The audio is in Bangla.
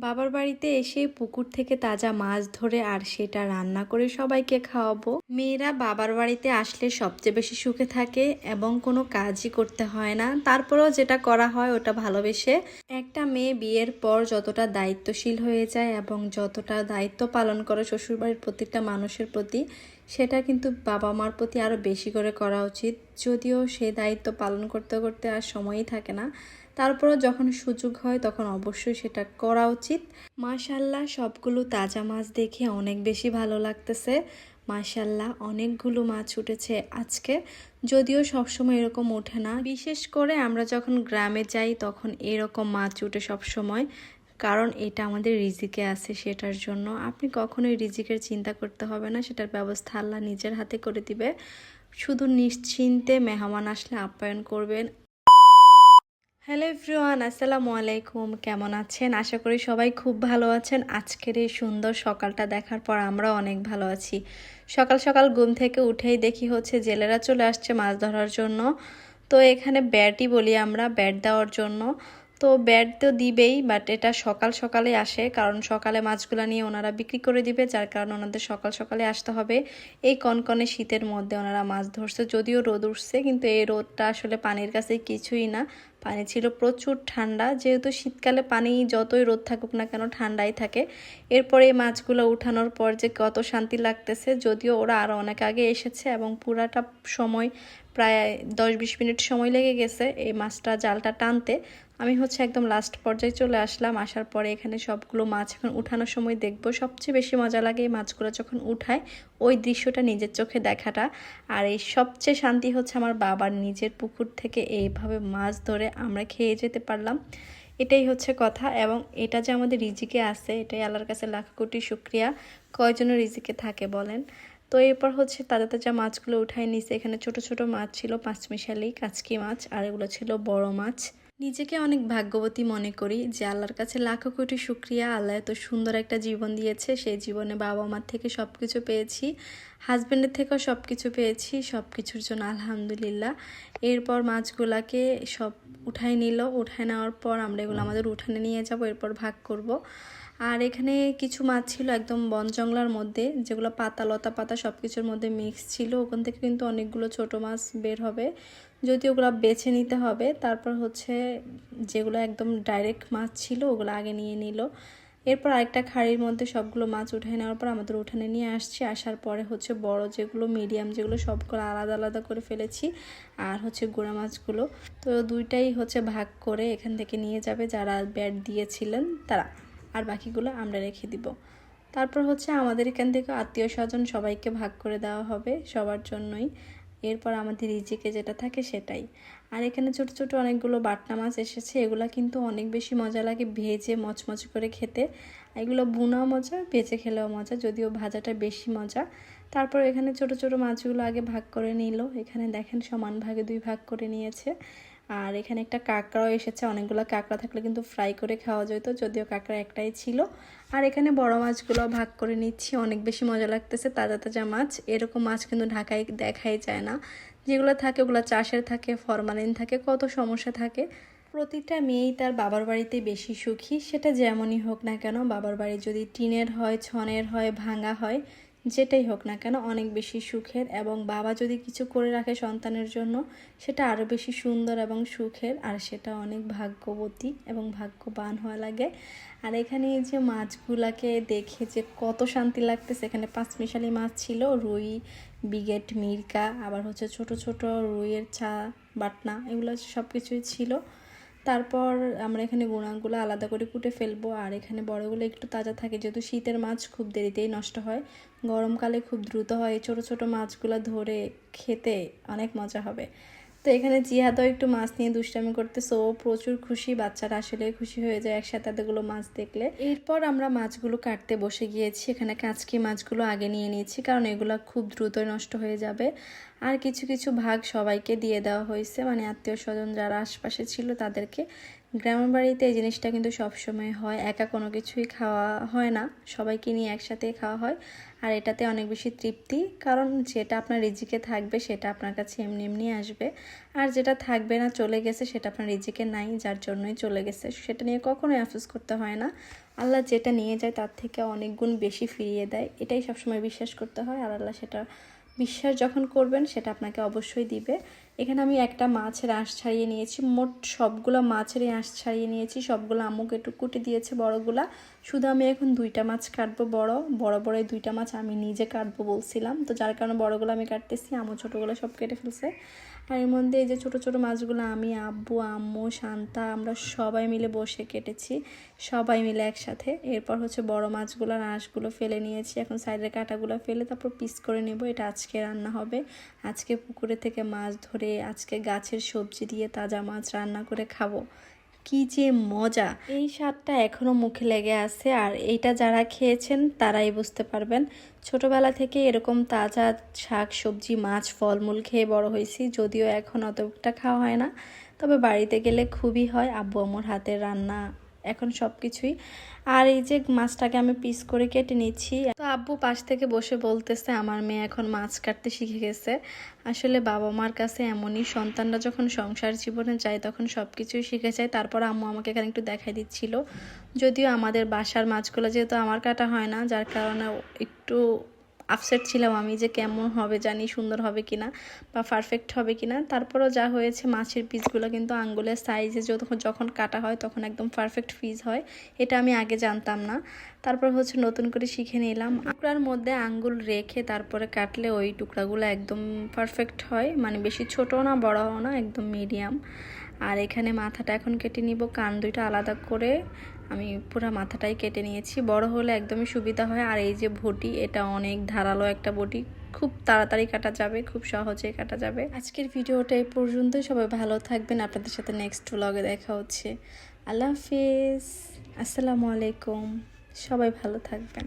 বাবার বাড়িতে এসে পুকুর থেকে তাজা মাছ ধরে আর সেটা রান্না করে সবাইকে খাওয়াবো। মেয়েরা বাবার বাড়িতে আসলে সবচেয়ে বেশি সুখে থাকে এবং কোনো কাজই করতে হয় না। তারপরেও যেটা করা হয় ওটা ভালোবেসে। একটা মেয়ে বিয়ের পর যতটা দায়িত্বশীল হয়ে যায় এবং যতটা দায়িত্ব পালন করে শ্বশুরবাড়ির প্রত্যেকটা মানুষের প্রতি সেটা কিন্তু বাবা মার প্রতি আরও বেশি করে করা উচিত। যদিও সে দায়িত্ব পালন করতে করতে আর সময়ই থাকে না, তারপরও যখন সুযোগ হয় তখন অবশ্যই সেটা করা উচিত। মাশাল্লাহ সবগুলো তাজা মাছ দেখে অনেক বেশি ভালো লাগতেছে। মাশাল্লাহ অনেকগুলো মাছ উঠেছে আজকে। যদিও সবসময় এরকম ওঠে না। বিশেষ করে আমরা যখন গ্রামে যাই তখন এরকম মাছ উঠে সবসময়। কারণ এটা আমাদের রিজিকে আছে সেটার জন্য। আপনি কখনোই রিজিকের চিন্তা করতে হবে না, সেটার ব্যবস্থা আল্লাহ নিজের হাতে করে দিবে। শুধু নিশ্চিন্তে মেহমান আসলে আপ্যায়ন করবেন। হ্যালো এভরিওয়ান, আসসালামু আলাইকুম, কেমন আছেন? আশা করি সবাই খুব ভালো আছেন। আজকের এই সুন্দর সকালটা দেখার পর আমরা অনেক ভালো আছি। সকাল সকাল ঘুম থেকে উঠেই দেখি হচ্ছে জেলেরা চলে আসছে মাছ ধরার জন্য। তো এখানে ব্যাটই বলি আমরা, ব্যাট দেওয়ার জন্য। তো ব্যাট তো দিবেই বাট এটা সকাল সকালে আসে, কারণ সকালে মাছগুলো নিয়ে ওনারা বিক্রি করে দিবে, যার কারণে ওনাদের সকাল সকালে আসতে হবে। এই কনকনে শীতের মধ্যে ওনারা মাছ ধরছে, যদিও রোদ উঠছে, কিন্তু এই রোদটা আসলে পানির কাছে কিছুই না। পানি ছিল প্রচুর ঠান্ডা, যেহেতু শীতকালে পানি যতই রোদ থাকুক না কেন ঠান্ডাই থাকে। এরপরে এই মাছগুলো উঠানোর পর যে কত শান্তি লাগতেছে, যদিও ওরা আরও অনেক আগে এসেছে এবং পুরাটা সময় প্রায় দশ বিশ মিনিট সময় লেগে গেছে এই মাছটা জালটা টানতে। আমি হচ্ছে একদম লাস্ট পর্যায়ে চলে আসলাম। আসার পরে এখানে সবগুলো মাছ এখন উঠানোর সময় দেখব। সবচেয়ে বেশি মজা লাগে এই মাছগুলো যখন উঠায়, ওই দৃশ্যটা নিজের চোখে দেখাটা। আর এই সবচেয়ে শান্তি হচ্ছে আমার বাবার নিজের পুকুর থেকে এইভাবে মাছ ধরে আমরা খেয়ে যেতে পারলাম। এটাই হচ্ছে কথা এবং এটা যে আমাদের রিজিকে আছে, এটাই আল্লাহর কাছে লাখ কোটি শুক্রিয়া। কয়জনের রিজিকে থাকে বলেন? তো এরপর হচ্ছে তাজা তাজা মাছগুলো উঠায় নিছে এখানে ছোট ছোট মাছ ছিল, পাঁচমিশালি, কাচকি মাছ, আর এগুলো ছিল বড় মাছ। নিজেকে অনেক ভাগ্যবতী মনে করি যে আল্লাহর কাছে লাখো কোটি শুক্রিয়া। আল্লাহ এত সুন্দর একটা জীবন দিয়েছে, সেই জীবনে বাবা মার থেকে সব কিছু পেয়েছি হাজব্যান্ডের থেকেও সব কিছু পেয়েছি সব কিছুর জন্য আলহামদুলিল্লাহ। এরপর মাছগুলাকে সব উঠাই নিল উঠাই নেওয়ার পর আমরা এগুলো আমাদের উঠানে নিয়ে যাব, এরপর ভাগ করব। আর এখানে কিছু মাছ ছিল একদম বন জঙ্গলার মধ্যে, যেগুলো পাতা, লতা পাতা সব কিছুর মধ্যে মিক্স ছিল। ওখান থেকে কিন্তু অনেকগুলো ছোট মাছ বের হবে। যদি ওগুলো বেছে নিতে হবে, তারপর হচ্ছে যেগুলো একদম ডাইরেক্ট মাছ ছিল, ওগুলো আগে নিয়ে নিল। এরপর আরেকটা খাড়ির মধ্যে সবগুলো মাছ উঠে নেওয়ার পর আমাদের উঠানে নিয়ে আসছি। আসার পরে হচ্ছে বড় যেগুলো মিডিয়াম যেগুলো, সবগুলো আলাদা আলাদা করে ফেলেছি। আর হচ্ছে গোড়া মাছগুলো। তো দুইটাই হচ্ছে ভাগ করে এখান থেকে নিয়ে যাবে যারা ব্যাট দিয়েছিলেন, তারা। আর বাকিগুলো আমরা রেখে দিব। তারপর হচ্ছে আমাদের এখান থেকে আত্মীয় স্বজন সবাইকে ভাগ করে দেওয়া হবে সবার জন্যই। এরপর আমাদের রিজিকে যেটা থাকে সেটাই। আর এখানে ছোট ছোট অনেকগুলো বাটনা মাছ এসেছে, এগুলো কিন্তু অনেক বেশি মজা লাগে ভেজে মচমচ করে খেতে। এগুলো বুনাও মজা, ভেজে খেলেও মজা, যদিও ভাজাটা বেশি মজা। তারপর এখানে ছোট ছোট মাছগুলো আগে ভাগ করে নিল। এখানে দেখেন সমান ভাগে দুই ভাগ করে নিয়েছে। আর এখানে একটা কাঁকড়াও এসেছে। অনেকগুলো কাঁকড়া থাকলে কিন্তু ফ্রাই করে খাওয়া যেত, যদিও কাঁকড়া একটাই ছিল। আর এখানে বড় মাছগুলো ভাগ করে নিচ্ছি, অনেক বেশি মজা লাগতেছে, তাজা তাজা মাছ। এরকম মাছ কিন্তু ঢাকায় দেখাই যায় না। যেগুলো থাকে ওগুলো চাষের থাকে, ফরমালিন থাকে, কত সমস্যা থাকে। প্রতিটা মেয়েই তার বাবার বাড়িতে বেশি সুখী, সেটা যেমনই হোক না কেন, বাবার বাড়ি যদি টিনের হয়, ছনের হয়, ভাঙা হয় যেটাই হোক না কেন অনেক বেশি সুখের এবং বাবা যদি কিছু করে রাখে সন্তানের জন্য, সেটা আরও বেশি সুন্দর এবং সুখের, আর সেটা অনেক ভাগ্যবতী এবং ভাগ্যবান হওয়া লাগে। আর এখানে এই যে মাছগুলাকে দেখে যে কত শান্তি লাগতেছে, এখানে পাঁচমিশালি মাছ ছিল, রুই, বিগেট, মিরকা, আবার হচ্ছে ছোট ছোট রুইয়ের চা বাটনা, এগুলো সব কিছুই ছিল। তারপর আমরা এখানে গুঁড়াগুলো আলাদা করে কুটে ফেলব, আর এখানে বড়গুলো একটু তাজা থাকে, যেহেতু শীতের মাছ খুব দেরিতেই নষ্ট হয়। গরমকালে খুব দ্রুত হয় ছোট ছোট মাছগুলো ধরে খেতে অনেক মজা হবে। তো এখানে জিহাদও একটু মাছ নিয়ে দুষ্টামি করতেছে। ও প্রচুর খুশি, বাচ্চারা আসলে খুশি হয়ে যায় একসাথে এতগুলো মাছ দেখলে। এরপর আমরা মাছগুলো কাটতে বসে গিয়েছি। এখানে কাঁচকি মাছগুলো আগে নিয়ে নিয়েছি কারণ এগুলো খুব দ্রুত নষ্ট হয়ে যাবে। আর কিছু কিছু ভাগ সবাইকে দিয়ে দেওয়া হয়েছে। মানে আত্মীয় স্বজন যারা আশপাশে ছিল তাদেরকে গ্রামের বাড়িতে এই জিনিসটা কিন্তু সবসময় হয়। একা কোনো কিছুই খাওয়া হয় না। সবাইকে নিয়ে একসাথে খাওয়া হয়। আর এটাতে অনেক বেশি তৃপ্তি। কারণ যেটা আপনার রিজিকে থাকবে, সেটা আপনার কাছে এমনি এমনি আসবে। আর যেটা থাকবে না, চলে গেছে, সেটা আপনার রিজিকে নাই, যার জন্যই চলে গেছে। সেটা নিয়ে কখনোই আফসোস করতে হয় না। আল্লাহ যেটা নিয়ে যায়, তার থেকে অনেক গুণ বেশি ফিরিয়ে দেয়। এটাই সবসময় বিশ্বাস করতে হয়। আর আল্লাহ সেটা বিশ্বাস যখন করবেন, সেটা আপনাকে অবশ্যই দিবে। এখানে আমি একটা মাছের আঁশ ছাড়িয়ে নিয়েছি। মোট সবগুলো মাছেরই আঁশ ছাড়িয়ে নিয়েছি। সবগুলো আম্মুকে একটু কুটে দিয়েছে বড়গুলা। শুধু আমি এখন দুইটা মাছ কাটবো বড়। বড় বড় দুইটা মাছ আমি নিজে কাটবো বলছিলাম। তো যার কারণে বড়গুলো আমি কাটতেছি আম্মু ছোটোগুলো সব কেটে ফেলছে। আর এর মধ্যে এই যে ছোট ছোট মাছগুলো আমি, আব্বু, আম্মু, শান্তা, আমরা সবাই মিলে বসে কেটেছি। সবাই মিলে একসাথে। এরপর হচ্ছে বড় মাছগুলোর আঁশগুলো ফেলে নিয়েছি। এখন সাইডের কাঁটাগুলো ফেলে তারপর পিস করে নেব। এটা আজকে রান্না হবে। আজকে পুকুরে থেকে মাছ ধরে আজকে গাছের সবজি দিয়ে তাজা মাছ রান্না করে খাব। কি যে মজা। এই স্বাদটা এখনও মুখে লেগে আছে আর এইটা যারা খেয়েছেন তারাই বুঝতে পারবেন। ছোটবেলা থেকে এরকম তাজা শাক, সবজি, মাছ, ফলমূল খেয়ে বড় হয়েছি, যদিও এখন অতটা খাওয়া হয় না। তবে বাড়িতে গেলে খুবই হয়, আব্বু আম্মুর হাতের রান্না, এখন সব কিছুই আর এই যে মাছটাকে আমি পিস করে কেটে নিচ্ছি। আব্বু পাশ থেকে বসে বলতেছে, আমার মেয়ে এখন মাছ কাটতে শিখে গেছে। আসলে বাবা মার কাছে এমনই সন্তানরা যখন সংসার জীবনে যায়, তখন সব কিছুই শিখে যায়। তারপর আম্মু আমাকে এখানে একটু দেখাই দিচ্ছিল। যদিও আমাদের বাসার মাছগুলো যেহেতু আমার কাটা হয় না, যার কারণে একটু আপসেট ছিলাম আমি যে কেমন হবে, জানি সুন্দর হবে কি না বা পারফেক্ট হবে কি না তারপরও যা হয়েছে, মাছের পিসগুলো কিন্তু আঙ্গুলের সাইজে যখন যখন কাটা হয় তখন একদম পারফেক্ট পিস হয়, এটা আমি আগে জানতাম না। তারপর হচ্ছে নতুন করে শিখে নিলাম। টুকরার মধ্যে আঙ্গুল রেখে তারপরে কাটলে ওই টুকরাগুলো একদম পারফেক্ট হয়। মানে বেশি ছোটও না, বড়ও না, একদম মিডিয়াম আর এখানে মাথাটা এখন কেটে নিব, কান দুইটা আলাদা করে। আমি পুরো মাথাটাই কেটে নিয়েছি। বড় হলে একদমই সুবিধা হয়। আর এই যে বটি, এটা অনেক ধারালো একটা বটি। খুব তাড়াতাড়ি কাটা যাবে, খুব সহজে কাটা যাবে। আজকের ভিডিওটা এই পর্যন্তই। সবাই ভালো থাকবেন। আপনাদের সাথে নেক্সট ব্লগে দেখা হচ্ছে। আল্লাহ হাফিজ। আসসালামু আলাইকুম। সবাই ভালো থাকবেন।